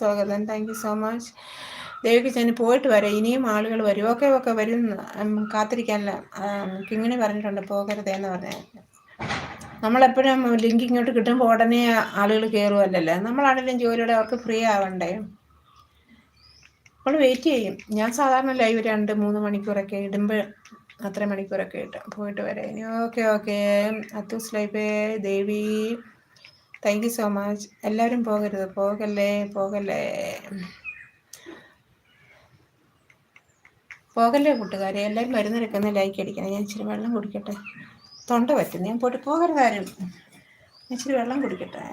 സ്വാഗതം. Thank you so much ദേവിക്ക് ഞാൻ പോയിട്ട് വരാം. ഇനിയും ആളുകൾ വരും. ഓക്കെ ഓക്കെ വരും. കാത്തിരിക്കാനല്ല കിങ്ങിണി പറഞ്ഞിട്ടുണ്ട്. പോകരുതേന്ന് പറഞ്ഞാൽ നമ്മളെപ്പോഴും ലിങ്ക് ഇങ്ങോട്ട് കിട്ടുമ്പോൾ ഉടനെ ആളുകൾ കയറുമല്ലല്ലോ നമ്മളാണെങ്കിലും ജോലിയുടെ അവർക്ക് ഫ്രീ ആവണ്ടേ? നമ്മൾ വെയിറ്റ് ചെയ്യും. ഞാൻ സാധാരണ ലൈവ് രണ്ട് മൂന്ന് മണിക്കൂറൊക്കെ ഇടുമ്പോൾ അത്ര മണിക്കൂറൊക്കെ ഇട്ട് പോയിട്ട് വരാം. ഇനി okay okay അത്തൂസ് life Devi. Thank you so much എല്ലാവരും പോകരുത്. പോകല്ലേ? പോകല്ലേ? പോകല്ലേ കൂട്ടുകാരെ? എല്ലാവരും മരുന്നെടുക്കുന്ന ലൈക്ക് അടിക്കണം. ഞാൻ ഇച്ചിരി വെള്ളം കുടിക്കട്ടെ. തൊണ്ട പറ്റുന്നു ഞാൻ പോയിട്ട് പോകരുതാരും ഇച്ചിരി വെള്ളം കുടിക്കട്ടെ.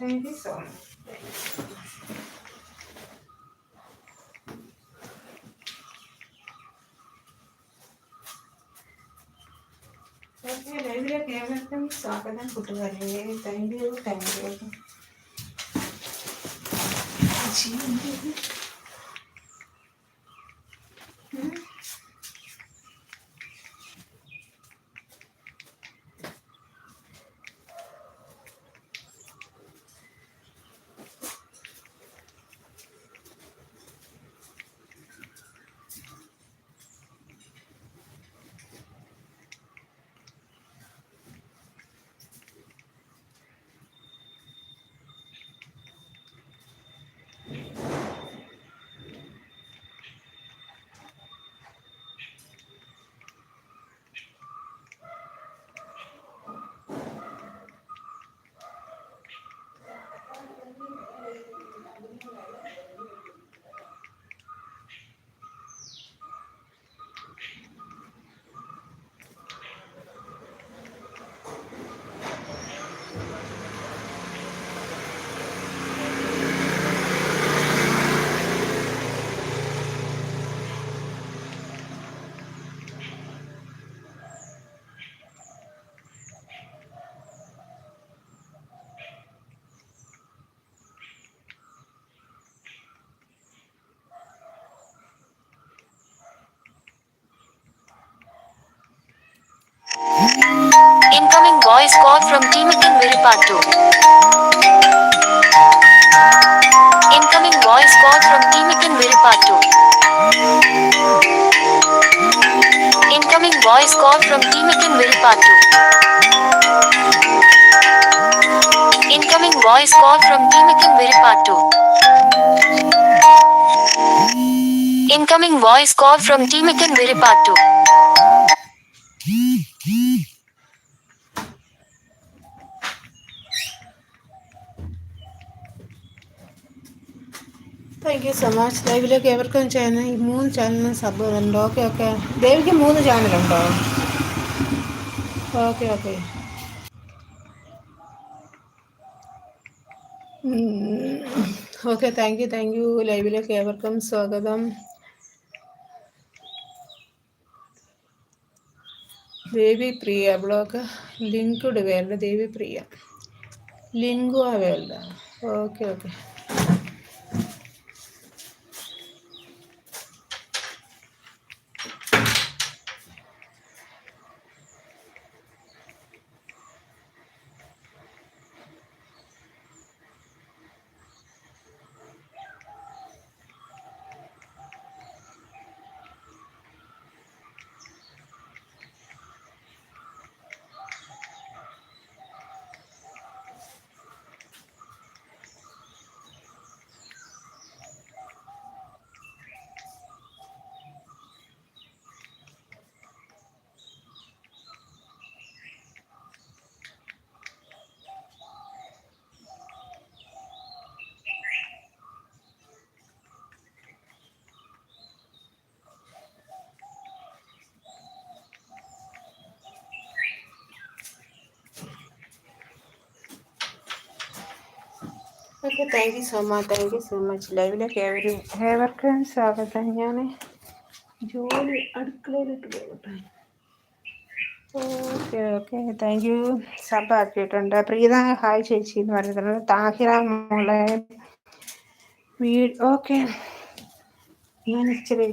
Thank you so much. ലൈവിലേക്ക് ഏവർക്കും സ്വാഗതം കൂട്ടുകാരെ thank you thank you boy scored from team in Viripattu. Incoming boy scored from team in Viripattu. Incoming boy scored from team in Viripattu. Incoming boy scored from team in Viripattu. Incoming voice call from team in Viripattu. Thank you so much ലൈവിലേക്ക് എവർക്കും ചെയ്യുന്ന ഈ മൂന്ന് ചാനലിനും sub ഉണ്ട് okay okay ദേവിക്ക് മൂന്ന് ചാനലുണ്ടോ okay okay okay thank you thank you ലൈവിലേക്ക് ഏവർക്കും സ്വാഗതം. ദേവി പ്രിയ ബ്ലോഗ് ലിങ്ക് ഇടുകയല്ല ദേവി പ്രിയ. ലിങ്കു ആവേണ്ട okay okay okay thank you so much thank you so much ലൈവിലേക്ക് ഏവരും ഏവർക്കും സ്വാഗതം ഞാൻ ജോലി അടുക്കളയിലേക്ക് പോകട്ടെ. Okay okay thank you sub ആക്കിയിട്ടുണ്ട്. പ്രീത ഹായ് ചേച്ചി എന്ന് പറയുന്നത് താഹിറ മോളെ. വീട് ഓക്കെ ഞാൻ ഇച്ചിരി